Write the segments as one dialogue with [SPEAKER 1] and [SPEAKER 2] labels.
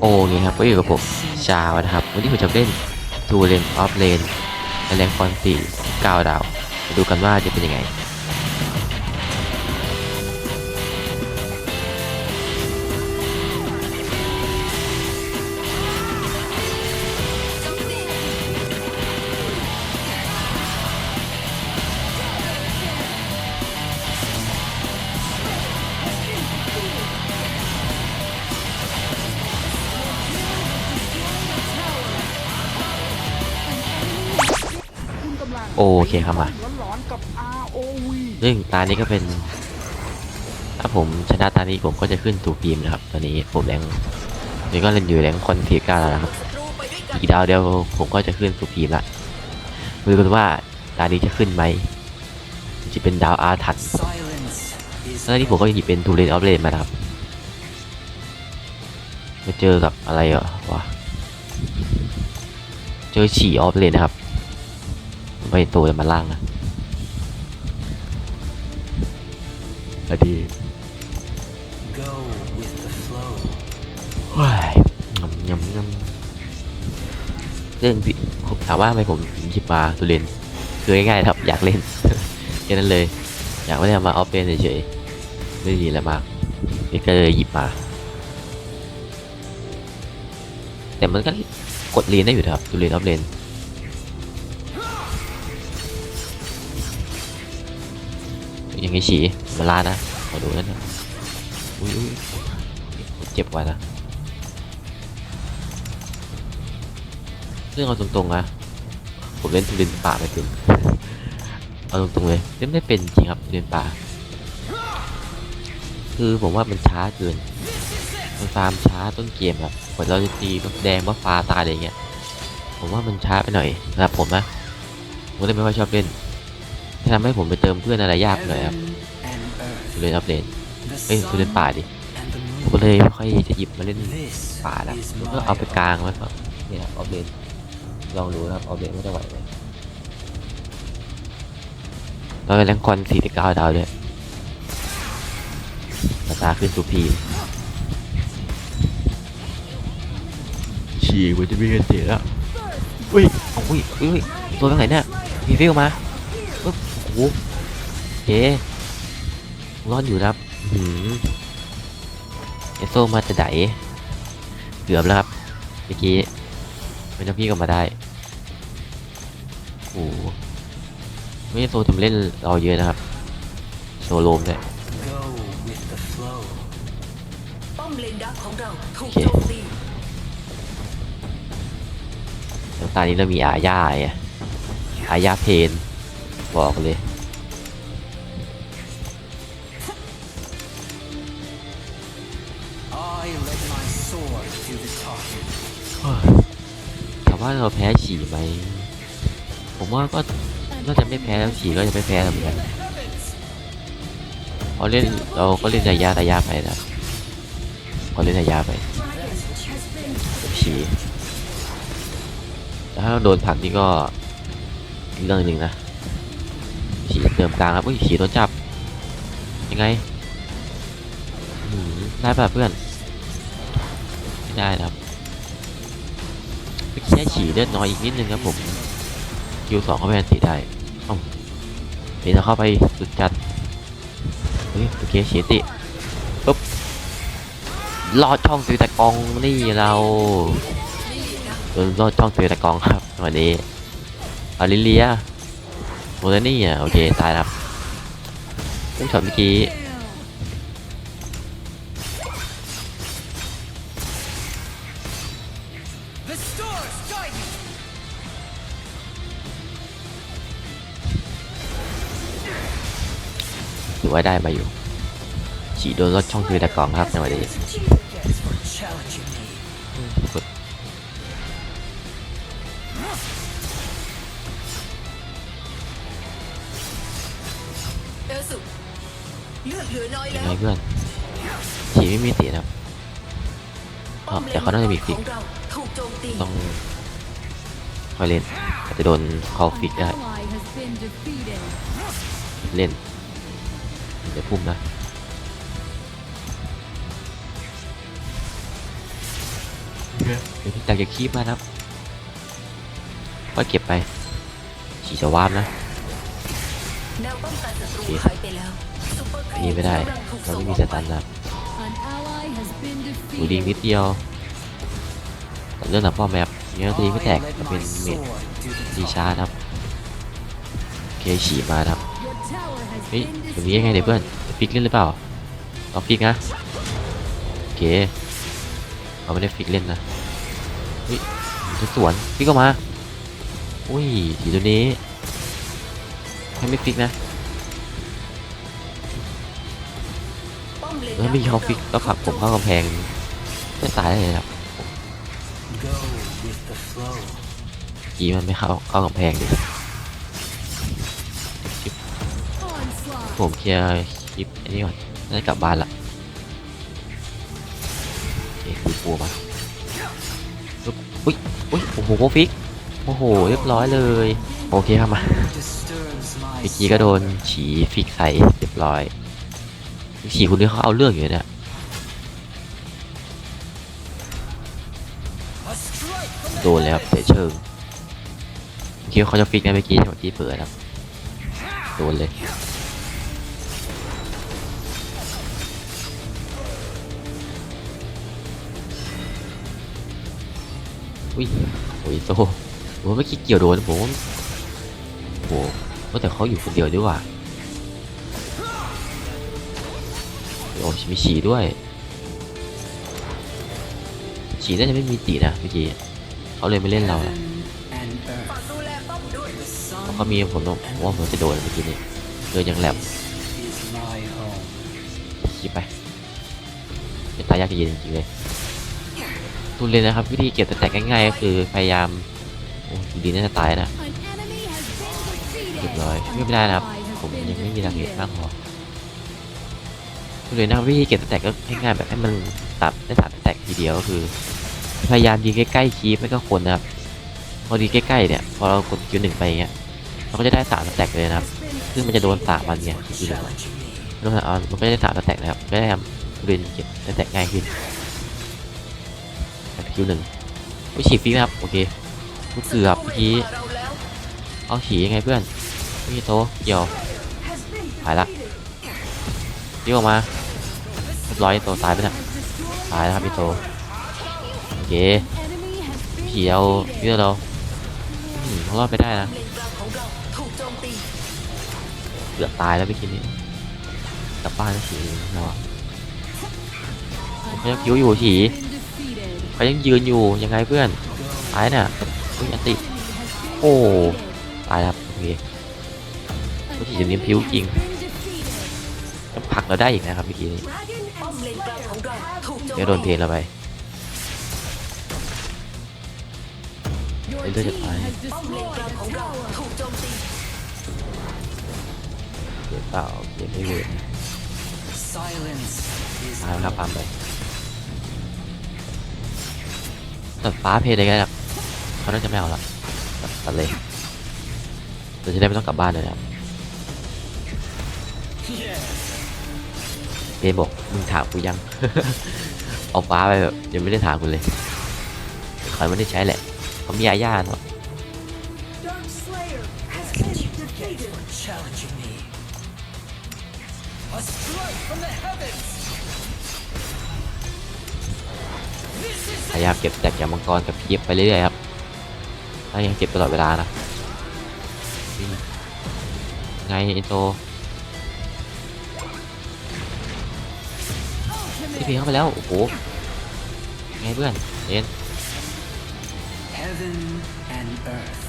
[SPEAKER 1] โอเคครับก็อยู่กับผมชาวนะครับ วันนี้ผมจะเล่นทูเลนออฟเลนในแรงฟอนสี่กาวดาว มาดูกันว่าจะเป็นยังไง โอเคครับมา
[SPEAKER 2] ร้อนๆกับ ROV
[SPEAKER 1] ซึ่งตานี้ก็เป็น ถ้าผมชนะตานี้ผมก็จะขึ้นทูพีมนะครับ ตอนนี้ผมแรงนี่ก็เล่นอยู่แรงคอนเทีเก้าแล้วนะครับ อีกดาวเดียวผมก็จะขึ้นทูพีมละมาดูกันว่าตานี้จะขึ้นไหมจะเป็นดาวอาร์ทัดแล้วนี่ผมก็หยิบเป็นทูเลนออฟเลนมาครับมาเจอกับอะไรเหรอวะเจอฉี่ออฟเลนนะครับ ไม่ตัวจะมาล่างนะอดี
[SPEAKER 3] Go with the flow.
[SPEAKER 1] ว้ายยำยำยำเรื่องที่ผมถามว่าทำไมผมถึงหยิบมาตูเลนคือง่ายๆครับอยากเล่นแค่นั้นเลย อยากไม่ได้เอามาออฟเป็นเฉยๆไม่ได้ยินอะไรมากนี่ก็เลยหยิบมา แต่มันก็กดเรียนได้อยู่นะครับตูเลนออฟเลน ยังไงฉีมาลานะขอดูนั่นนะอุ้ยเจ็บกว่านะเรื่องเอาตรงๆนะผมเล่นทุเรียนป่าไม่เป็นเอาตรงๆเลยเล่นไม่เป็นจริงครับทุเรียนป่า คือผมว่ามันช้าเกินมันฟาร์มช้าต้นเกมครับกว่าเราจะตีบัฟแดงบัฟฟ้าตายอะไรเงี้ย ผมว่ามันช้าไปหน่อยสำหรับผมนะผมเลยไม่ค่อยชอบเล่น ที่ทำให้ผมไปเติมเพื่อนอะไรยากไปหน่อยครับ
[SPEAKER 3] and earth,
[SPEAKER 1] ทุเรียนอัปเดต
[SPEAKER 3] the
[SPEAKER 1] เอ้ยทุเรียน
[SPEAKER 3] sun
[SPEAKER 1] ป่าดิ
[SPEAKER 3] and the
[SPEAKER 1] ผมก็
[SPEAKER 3] moon.
[SPEAKER 1] เลยไม่ค่อยจะหยิบมาเล่น
[SPEAKER 3] This
[SPEAKER 1] ป่าละ
[SPEAKER 3] is
[SPEAKER 1] แล้ว
[SPEAKER 3] my
[SPEAKER 1] ก็เอาไป
[SPEAKER 3] earth.
[SPEAKER 1] กลางไว้ก่อนเนี่ยครับออฟเลนลองดูนะครับออฟเลนว่าจะไหวไหมเราไปแรงคอนสี่สิบเก้าดาวด้วยมาตาขึ้นสุพีฉีกมันจะมีเงินเสียแล้วอุ้ยเอาอุ้ยอุ้ยอุ้ยตัวตรงไหนเนี่ยมีฟิวมาปึ๊บ โอ้โหโอเครอดอยู่ครับหืมเอสโซมาจะไดเกือบแล้วครับเมื่อกี้ไม่ต้องพี่ก็มาได้โอ้โหไม่ใช่โซทำเล่นเราเยอะนะครับ โซโลมด้วย
[SPEAKER 3] Go with the flow.
[SPEAKER 4] ป้อมเลนดักของเราถูก
[SPEAKER 1] โอเค
[SPEAKER 4] โจมตี
[SPEAKER 1] น้ำตานี้เรามีอาญาไงอาญาเพน บอกเลย
[SPEAKER 3] I let my sword do the talking.
[SPEAKER 1] ถามว่าเราแพ้ฉี่ไหม ผมว่าก็น่าจะไม่แพ้แล้วฉี่ก็จะไม่แพ้แล้วเหมือนกันพอเล่นเราก็เล่นระยะระยะไปนะพอเล่นระยะไปฉี่แต่ถ้าเราโดนผลักนี่ก็อีกเรื่องหนึ่งนะ ฉี่เติมกลางครับอุ้ยฉี่โดนจับ ยังไงได้ป่ะเพื่อน ไม่ได้ครับแค่ฉี่เลือดน้อยอีกนิดนึงครับผมคิวสองเขาไม่แอนตีได้เอ้าเดี๋ยวเราเข้าไปสุดจัด เฮ้ยโอเคฉีดติปุ๊บลอดช่องตีตะกองนี่เราลอดช่องตีตะกองครับวันนี้อาริเลีย โมเดนี่อะโอเคตายแล้วครับผู้ช็อตเมื่อกี้ถือว่าได้มาอยู่ฉีดโดนลอดช่องตีตะกองครับในวันนี้
[SPEAKER 4] เลือดเหลือน้อย
[SPEAKER 1] ยั
[SPEAKER 4] แล้
[SPEAKER 1] ง
[SPEAKER 4] ว
[SPEAKER 1] ไงเพื่อนฉีไม่มีเสียนะครับ
[SPEAKER 4] ป้อมเล
[SPEAKER 1] แต่
[SPEAKER 4] น
[SPEAKER 1] เขาน่าจะมี
[SPEAKER 4] ข
[SPEAKER 1] ฟิก
[SPEAKER 4] องเราถูกโจมตี
[SPEAKER 1] ต้องคอยเล่นอาจจะโดนเขาฟิกได้
[SPEAKER 2] ally has been defeated
[SPEAKER 1] เล่นเดี๋ยวพุ่มนะเดี๋ยวพี่ตักจะคีบมานะครับก็เก็บไปฉีจะวาบนะ
[SPEAKER 4] แนวป้องกันศัตรู
[SPEAKER 1] โอเค
[SPEAKER 4] หายไปแล้วซุปเป อั
[SPEAKER 1] น
[SPEAKER 4] รี
[SPEAKER 1] นี้ไม่ได้
[SPEAKER 4] กำลังถูก
[SPEAKER 1] เราไม่มีสตันนะดูดีนิดเดียวแต่เรื่องหลังป้อแมปเนี้ยตีไม่แตกมันเป็นเมดดี
[SPEAKER 3] talking.
[SPEAKER 1] ชาครับเคฉีมาครับเฮ้ยแบบนี้ยังไงเดี๋ยวเพื่อนฟิกเล่นหรือเปล่าลองฟิกนะโอเคเราไม่ได้ฟิกเล่นนะเฮ้ยจะสวนฟิกออกมาอุ้ยสีตัวนี้ให้ไม่ฟิกนะ
[SPEAKER 4] ป้อมเลน
[SPEAKER 1] เออไม่เขาฟิกก็ผลักผมเข้ากำแพงจะตายได้เลยครับกีมันไม่เข้าเข้ากำแพงดิ
[SPEAKER 2] Onslaught.
[SPEAKER 1] ผมเคลียร์คลิปอันนี้ก่อนน่าจะกลับบ้านละโอเคคือปูมาอุ้ยอุ้ยโอ้โหฟิกโอ้โหเรียบร้อยเลย โอเคครับมาเมื่อกี้ก็โดนฉีฟิกใส่เรียบร้อย ฉีคนนี้เขาเอาเรื่องอยู่เนี่ยโดนแล้วเสียเชิงเมื่อกี้เขาจะฟิกนเมื่อกี้เมื่อกี้เปิดครับโดนเลยอุ้ยโอ้ยโตผมไม่คิดเกี่ยวโดนผมโอ้โหแต่เขาอยู่คนเดียวดีกว่า โอ้มีฉีด้วย ฉีน่าจะไม่มีตีนะเมื่อกี้เขาเลยไม่เล่นเราอะ
[SPEAKER 4] แลป้อมด้วย
[SPEAKER 3] The
[SPEAKER 1] เขามีผมต้องว่าผมจะโดนเมื่อกี้นี้เดินยังแหลม
[SPEAKER 3] is my home.
[SPEAKER 1] คิดไปเป็นตายยากจะเย็นจริงเลยทุนเลยนะครับ วิธีเก็บสแตกง่ายๆก็คือพยายามโอ้ดีน่าจะตายนะเรียบร้อยไม่ได้นะครับผมยังไม่มีดาเมจ
[SPEAKER 2] defeated.
[SPEAKER 1] มากพอ เลยนะครับวิธีเก็บสแต็กก็ง่ายๆแบบให้มันตัดได้สามสแต็กทีเดียวก็คือ พยายามยิงใกล้ๆคีฟไม่ก็คนนะครับ พอดีใกล้ๆเนี่ยพอเรากดคิวหนึ่งไปอย่างเงี้ยเราก็จะได้สามสแต็กเลยนะครับ ซึ่งมันจะโดนสามวันไงคิวหนึ่ง
[SPEAKER 3] Challenging me.
[SPEAKER 1] โดนสามวันมันก็จะได้สามสแต็กนะครับก็ได้ทำเรียนเก็บสแต็กง่ายขึ้นคิวหนึ่งไม่ฉีดฟิกนะครับโอเคลูเกือบเมื่อกี้
[SPEAKER 4] เอา
[SPEAKER 1] ฉียังไงเพื่อนไม่มีโตะเกี่ยวหายละ ฟิกออกมาเรียบร้อยโตตายไปแล้วตายแล้วครับพี่โตโอเคผีเอาเพื่อเราอืมรอดไปได้นะ
[SPEAKER 4] เกือ
[SPEAKER 1] บตายแล้วเมื่อกี้นี้กลับบ้านแล้วฉีเราะเขายังคิ้วอยู่ฉีเขายังยืนอยู่ยังไงเพื่อนตายน่ะอุ้ยอันติโอ้ตายครับโอเคผู้ฉีดนิ้วพิ้วจริง กเราได้อีกนะครับเมื่อกี้นี้
[SPEAKER 4] เดี๋
[SPEAKER 1] ยวโดนเทเราไป
[SPEAKER 2] Your
[SPEAKER 1] It doesn't
[SPEAKER 2] team
[SPEAKER 1] lie.
[SPEAKER 2] has
[SPEAKER 4] ป้อมเลน
[SPEAKER 2] destroyed
[SPEAKER 4] กลาง
[SPEAKER 2] a
[SPEAKER 4] ขอรา
[SPEAKER 2] tower.
[SPEAKER 4] ถูกโจมตี
[SPEAKER 1] เดี๋ยวเปล่าเดี๋ยวไม่เวร
[SPEAKER 3] Silence is
[SPEAKER 1] ตายแล้วครับตามไปตัดฟ้าเพลเลยก็ได้ครับเขาน่าจะไม่เอาละตัดเลยเราจะได้ไม่ต้องกลับบ้านเลยครับ
[SPEAKER 3] Yeah.
[SPEAKER 1] เพลบอกมึงถามกูยัง เอาฟ้าไปแบบยังไม่ได้ถามกูเลยเขาไม่ได้ใช้แหละเขามีอาญาเนาะพยายามเก็บจากยามังกรกับเพียบไปเรื่อยๆครับถ้ายังเก็บตลอดเวลานะ ไงไอโต ที่พีเข้าไปแล้ว โอ้โห ไงเพื่อนเอ็น
[SPEAKER 3] heaven and earth.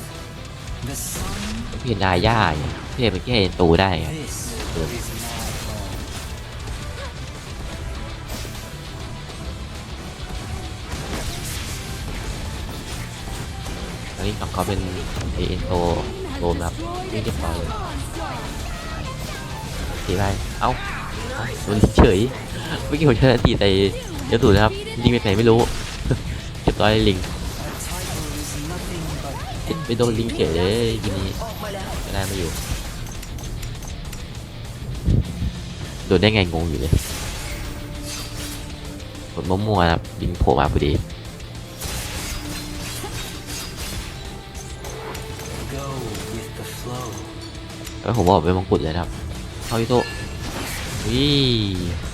[SPEAKER 3] The sun.
[SPEAKER 1] พี่เห็นดาย่าเนี่ยพี่เห็นเป็นแค่เอ็นตูได้ครับ
[SPEAKER 3] This
[SPEAKER 1] Good.
[SPEAKER 3] is my home.
[SPEAKER 1] ตอนนี้ของเขาเป็นเอ็นโตโดนครับไม่เรียบร้อยเลยตีไปเอ้าเอ้าโดนเฉย เมื่อกี้ผมใช้ตีแต่ยศสูนะครับยิงไปไหนไม่รู้เจ็บร้อยลิงไปโดนลิงเฉยเลยทีนี้
[SPEAKER 4] ก็
[SPEAKER 1] ได้ไม่อยู่โดนได้ไงงงอยู่เลยกดมั่วๆครับินโผล่มาพอดีแล้วผมบอกไปมังกรเลยครับเอาอีโต้วิ่ง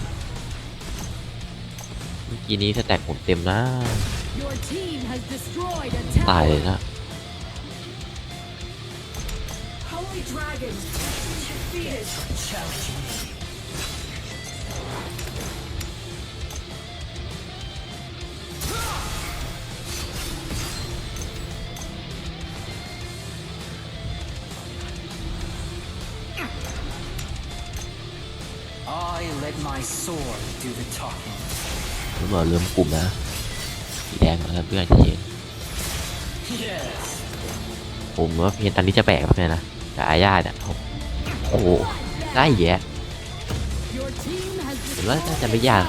[SPEAKER 1] เมื่อกี้นี้สแต็กผมเต็มนะ
[SPEAKER 2] Your team has destroyed a
[SPEAKER 1] ตาย
[SPEAKER 2] tower.
[SPEAKER 1] เลยนะ
[SPEAKER 2] Holy Dragon defeated.
[SPEAKER 3] Challenge me. I let my sword do the talking.
[SPEAKER 1] ผมบอกลืมกลุ่มนะสีแดงนะครับเพื่อนที่เห็นผมว่าเพลงตอนนี้จะแปลกครับเนี่ยนะแต่อาญาเนี่ยโอ้โหได้แยะ
[SPEAKER 2] Your team has
[SPEAKER 1] ผมว่าน่าจะไม่ยาก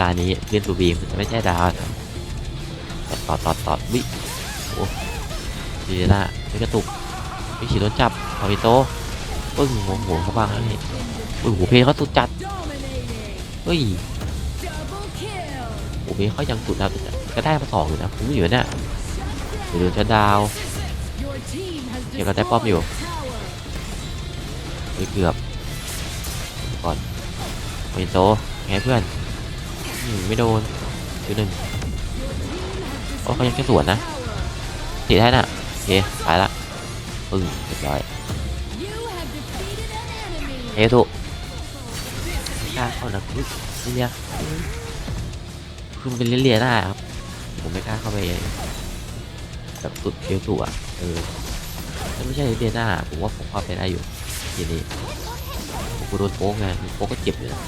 [SPEAKER 1] ตานี้เรียนตูบีมจะไม่ใช่ดาวนะตอดตอดตอดวิโอ้ดีนะไม่กระตุกวิฉีโดนจับคอมิโตปึ้งหัวหัวเขาบ้างนี่โอ้โหเพลงเขาสุดจัดเฮ้ย
[SPEAKER 2] kill.
[SPEAKER 1] โอ้โหเพลงเขายังสุดนะก็ได้มาสองอยู่นะผมอยู่เนี่ยเดี๋ยวจะดาว
[SPEAKER 2] Your team has
[SPEAKER 1] เก็บกระแตป้อมอยู่
[SPEAKER 2] ไม่
[SPEAKER 1] เกือบก่อนคอมิโตไงเพื่อนอไม่โดนคือหนึ่งโอ้เขายังจะสวนนะตีได้น่ะโอเคตายละปึ้งเรียบร้อย
[SPEAKER 2] You have defeated an enemy.
[SPEAKER 1] เอทุไม่กล้าเข้านะอุ๊ยลิเลีย คือมันเป็นเลียหน้ครับ ผมไม่กล้าเข้าไปแบบสุดเอลตุอะเออถ้าไม่ใช่เลียหน้ผมว่าผมเข้าไปได้อยู่ทีนี้ผมโดนโป๊กไงโป๊กก็เจ็บอยู่นะ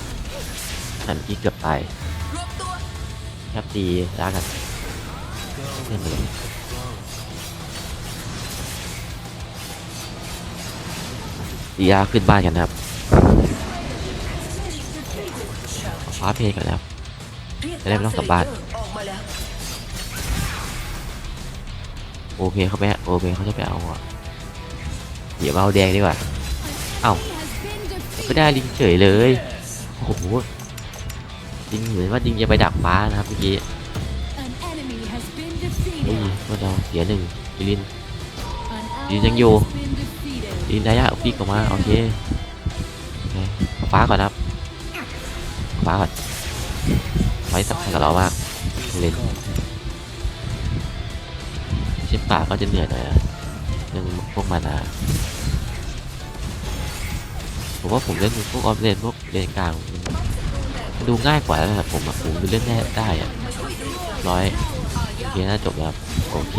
[SPEAKER 1] หันที่เกือบตายแคบตีล้ากันเล่นเลยตียาขึ้นบ้านกันครับฟ้าเพลกันแล้ว จะได้ไม่ต้องกลับบ้าน โอเคเขาไปโอเคเขาจะไปเอาอะเดี๋ยวเอาแดงดีกว่า เอ้าก็ได้ลิงเฉยเลย โอ้โหลิงเหมือนว่าลิงจะไปดักฟ้านะครับเมื่อกี้
[SPEAKER 2] An enemy has been
[SPEAKER 1] อุ้ยมันเราเสียหนึ่งลินลิน
[SPEAKER 2] An
[SPEAKER 1] Đi
[SPEAKER 2] ally
[SPEAKER 1] nhanh vô.
[SPEAKER 2] has been defeated.
[SPEAKER 1] ลินได้ยะเอาปีกออกมาโอเคโอเคเอาฟ้าก่อนครับฟ้าก่อน ไว้สำคัญกับเรามาก
[SPEAKER 3] Is
[SPEAKER 1] Lên.
[SPEAKER 3] gold.
[SPEAKER 1] เช่นป่าก็จะเหนื่อยหน่อยนะเรื่องพวกมานาผมว่าผมเล่นพวกออฟเลนพวกเลนกลางดูง่ายกว่าแล้วนะครับผมอะผมเล่นได้ได้อะร้อยโอเคน่าจบแล้วโอเค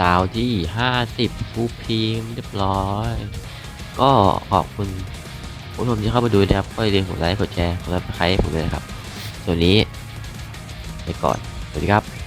[SPEAKER 1] ดาวที่ 50ผู้พีมเรียบร้อย ก็ขอบคุณผู้ชมที่เข้ามาดูนะครับ ก็อย่าลืมกดไลค์ กดแชร์ กดซับสไครต์ผมด้วยครับ ส่วนนี้ไปก่อน สวัสดีครับ